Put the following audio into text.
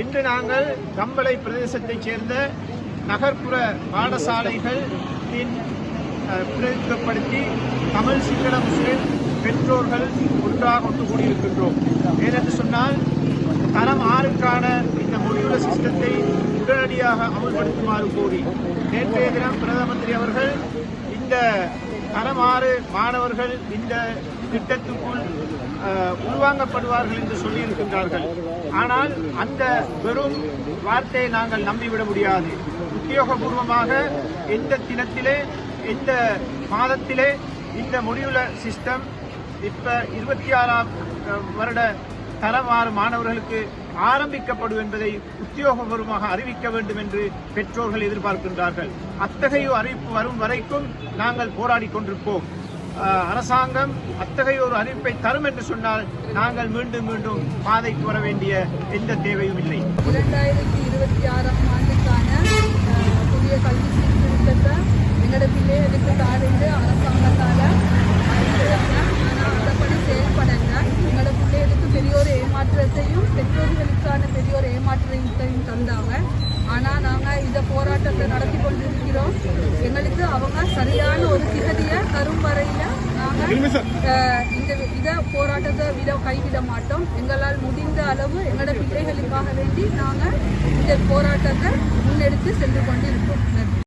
இன்று நாங்கள் கம்பளை பிரதேசத்தைச் சேர்ந்த நகர்ப்புற பாடசாலைகள் பிரதிநிதித்துவப்படுத்தி தமிழ் சிங்கள முஸ்லிம் பெற்றோர்கள் ஒன்றாக ஒன்று கூடியிருக்கின்றோம். ஏனென்று சொன்னால் தரம் ஆறுக்கான இந்த முடிவுள்ள சிஸ்டத்தை உடனடியாக அமல்படுத்துமாறு கோரி நேற்றைய தினம் பிரதம மந்திரி அவர்கள் இந்த தரம் மாணவர்கள் இந்த திட்டத்துக்குள் உருவாங்கப்படுவார்கள் உள்வாங்கப்படுவார்கள் என்று சொல்லியிருக்கின்றார்கள். ஆனால் அந்த வெறும் வார்த்தையை நாங்கள் நம்பிவிட முடியாது. உத்தியோகபூர்வமாக எந்த தினத்திலே எந்த மாதத்திலே இந்த முடிவுல சிஸ்டம் இப்ப இருபத்தி ஆறாம் வருட தரமாறு மாணவர்களுக்கு ஆரம்பிக்கப்படும் என்பதை உத்தியோகபூர்வமாக அறிவிக்க வேண்டும் என்று பெற்றோர்கள் எதிர்பார்க்கின்றார்கள். அத்தகைய அறிவிப்பு வரும் வரைக்கும் நாங்கள் போராடி கொண்டிருப்போம். அரசாங்கம் அத்தகைய ஒரு அறிவிப்பை தரும் என்று சொன்னால் நாங்கள் மீண்டும் மீண்டும் பாதைக்கு வர வேண்டிய எந்த தேவையும் இல்லை. இரண்டாயிரத்தி இருபத்தி ஆறாம் ஆண்டுக்கான புதிய கல்வி சீர்திருத்தத்தை எங்களோட பிள்ளைகளுக்கு தாருந்து அரசாங்கத்தால் அறிவிச்சாங்க ஆனால் அதைப்படி செயல்படங்க எங்களோட பிள்ளைகளுக்கு பெரிய ஒரு ஏமாற்றத்தையும் பெற்றோர்களுக்கான பெரிய ஒரு ஏமாற்றத்தையும் தந்தாங்க. ஆனால் நாங்கள் இந்த போராட்டத்தை நடத்தி கொண்டிருக்கிறோம். எங்களுக்கு அவங்க சரியான ஒரு திகதியை தரும் வரையில் நாங்கள் இந்த இத போராட்டத்தை விட கைவிட மாட்டோம். எங்களால் முடிந்த அளவு எங்களோட பிள்ளைகளுக்காக வேண்டி நாங்கள் இந்த போராட்டத்தை முன்னெடுத்து சென்று கொண்டிருக்கோம். நன்றி.